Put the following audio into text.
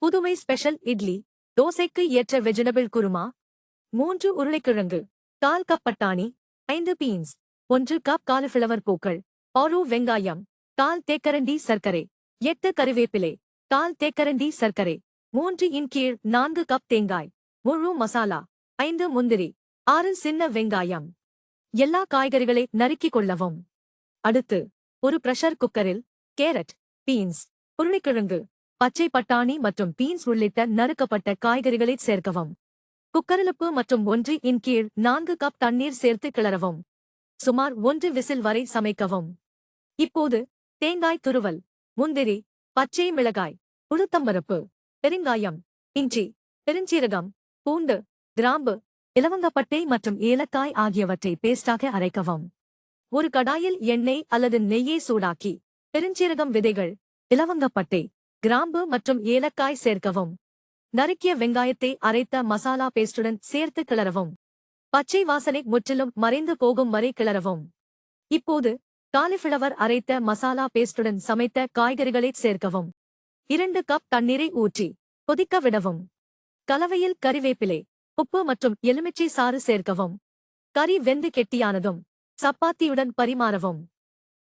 புதுமை ஸ்பெஷல் இட்லி தோசைக்கு ஏற்ற வெஜிடபிள் குருமா மூன்று உருளைக்கிழங்கு கால் கப் பட்டாணி ஐந்து பீன்ஸ் ஒன்று கப் காலிஃபிளவர் பூக்கள் ஆறு வெங்காயம் கால் தேக்கரண்டி சர்க்கரை எட்டு கருவேப்பிலை கால் தேக்கரண்டி சர்க்கரை மூன்று இன் கீழ் நான்கு கப் தேங்காய் முழு மசாலா ஐந்து முந்திரி ஆறு சின்ன வெங்காயம். எல்லா காய்கறிகளை நறுக்கிக் கொள்ளவும். அடுத்து ஒரு பிரஷர் குக்கரில் கேரட் பீன்ஸ் உருளைக்கிழங்கு பச்சை பட்டாணி மற்றும் பீன்ஸ் உள்ளிட்ட நறுக்கப்பட்ட காய்கறிகளை சேர்க்கவும். குக்கரலுப்பு மற்றும் ஒன்று இன் கீழ் நான்கு கப் தண்ணீர் சேர்த்து கிளறவும். சுமார் ஒன்று விசில் வரை சமைக்கவும். இப்போது தேங்காய் துருவல் முந்திரி பச்சை மிளகாய் உளுத்தம்பருப்பு பெருங்காயம் இஞ்சி பெருஞ்சீரகம் பூண்டு கிராம்பு இலவங்கப்பட்டை மற்றும் ஏலக்காய் ஆகியவற்றை பேஸ்டாக அரைக்கவும். ஒரு கடாயில் எண்ணெய் அல்லது நெய்யை சூடாக்கி பெருஞ்சீரகம் விதைகள் இலவங்கப்பட்டை கிராம்பு மற்றும் ஏலக்காய் சேர்க்கவும். நறுக்கிய வெங்காயத்தை அரைத்த மசாலா பேஸ்டுடன் சேர்த்து கிளறவும். பச்சை வாசனை முற்றிலும் மறைந்து போகும் வரை கிளறவும். இப்போது காலிஃபிளவர் அரைத்த மசாலா பேஸ்டுடன் சமைத்த காய்கறிகளை சேர்க்கவும். இரண்டு கப் தண்ணீரை ஊற்றி கொதிக்க விடவும். கலவையில் கறிவேப்பிலை உப்பு மற்றும் எலுமிச்சை சாறு சேர்க்கவும். கறி வெந்து கெட்டியானதும் சப்பாத்தியுடன் பரிமாறவும்.